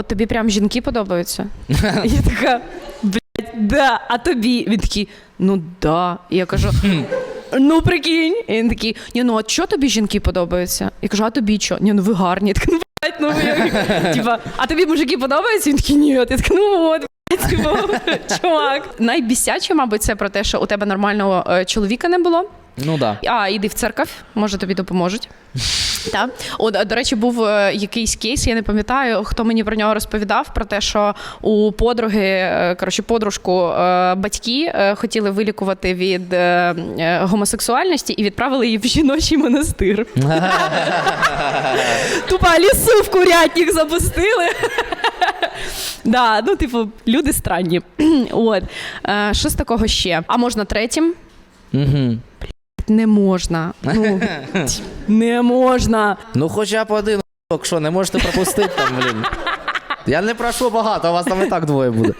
от тобі прям жінки подобаються. Я така, блядь, да, а тобі? Він такий, ну да. І я кажу. Ну, прикинь. І він такий, ні, ну а що тобі жінки подобаються? Я кажу, а тобі що? Ні, ну ви гарні. Я така, ну, блядь, ну ви Типа, а тобі мужики подобаються? Він такий, ні. Я така, ну от, блядь, типу, чувак. Найбісяче, мабуть, це про те, що у тебе нормального е, чоловіка не було. Ну да. А, іди в церковь, може тобі допоможуть. Так. От, до речі, був е, якийсь кейс, я не пам'ятаю, хто мені про нього розповідав, про те, що у подруги, е, коротше, подружку е, батьки хотіли вилікувати від гомосексуальності і відправили її в жіночий монастир. Тупа лісу в курятник запустили. Да, ну, типу, люди странні. От. Що з такого ще? А можна третім? Угу. Не можна. Ну, не можна. Ну хоча б один, що не можете пропустити там, блін. Я не прошу багато, у вас там і так двоє буде.